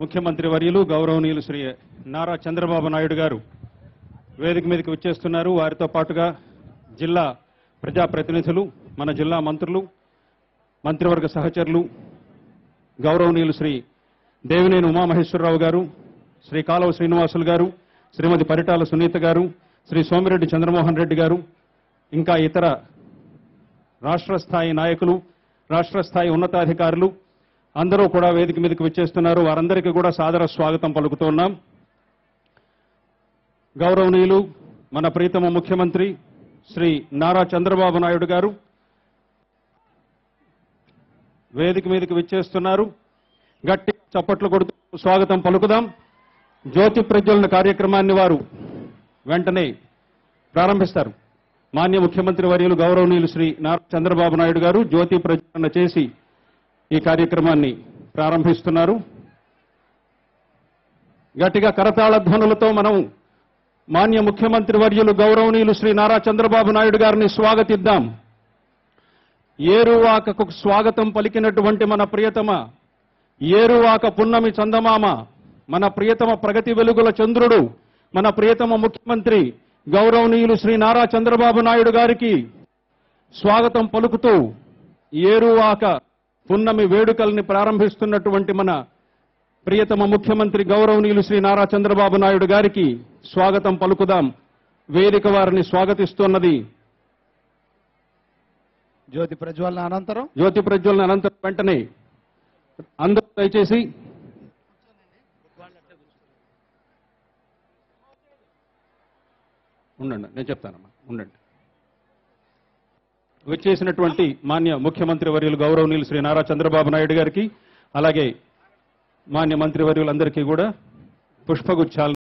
ముఖ్యమంత్రి వర్యులు గౌరవనీయులు శ్రీ నారా చంద్రబాబు నాయుడు గారు వేదిక మీదకి వచ్చేస్తున్నారు. వారితో పాటుగా జిల్లా ప్రజాప్రతినిధులు మన జిల్లా మంత్రులు మంత్రివర్గ సహచరులు గౌరవనీయులు శ్రీ దేవినేని ఉమామహేశ్వరరావు గారు శ్రీ కాలువ శ్రీనివాసులు గారు శ్రీమతి పరిటాల సునీత గారు శ్రీ సోమిరెడ్డి చంద్రమోహన్ రెడ్డి గారు ఇంకా ఇతర రాష్ట్ర స్థాయి నాయకులు రాష్ట్ర స్థాయి ఉన్నతాధికారులు అందరూ కూడా వేదిక మీదకి వచ్చేస్తున్నారు. వారందరికీ కూడా సాదర స్వాగతం పలుకుతున్నాం గౌరవనీయులు మన ప్రీతమ ముఖ్యమంత్రి శ్రీ నారా చంద్రబాబు నాయుడు గారు వేదిక మీదకి విచ్చేస్తున్నారు. గట్టి చప్పట్లు కొడుతూ స్వాగతం పలుకుదాం. జ్యోతి ప్రజ్వలన కార్యక్రమాన్ని వారు వెంటనే ప్రారంభిస్తారు. మాన్య ముఖ్యమంత్రి వర్యులు గౌరవనీయులు శ్రీ నారా చంద్రబాబు నాయుడు గారు జ్యోతి ప్రజ్వలన చేసి ఈ కార్యక్రమాన్ని ప్రారంభిస్తున్నారు. గట్టిగా కరతాళ ధ్వనులతో మనం మాన్య ముఖ్యమంత్రి వర్యులు గౌరవనీయులు శ్రీ నారా చంద్రబాబు నాయుడు గారిని స్వాగతిద్దాం. ఏరువాకకు స్వాగతం పలికినటువంటి మన ప్రియతమ ఏరువాక పున్నమి చందమామ మన ప్రియతమ ప్రగతి వెలుగుల చంద్రుడు మన ప్రియతమ ముఖ్యమంత్రి గౌరవనీయులు శ్రీ నారా చంద్రబాబు నాయుడు గారికి స్వాగతం పలుకుతూ ఏరువాక పున్నమి వేడుకల్ని ప్రారంభిస్తున్నటువంటి మన ప్రియతమ ముఖ్యమంత్రి గౌరవనీయులు శ్రీ నారా చంద్రబాబు నాయుడు గారికి స్వాగతం పలుకుదాం. వేదిక వారిని స్వాగతిస్తున్నది. జ్యోతి ప్రజ్వలన అనంతరం. జ్యోతి ప్రజ్వలన అనంతరం వెంటనే అందరూ దయచేసి ఉండండి నేను చెప్తానమ్మా ఉండండి. వచ్చేసినటువంటి మాన్య ముఖ్యమంత్రి వర్యులు గౌరవనీయులు శ్రీ నారా చంద్రబాబు నాయుడు గారికి అలాగే మాన్య మంత్రివర్యులందరికీ కూడా పుష్పగుచ్చాలు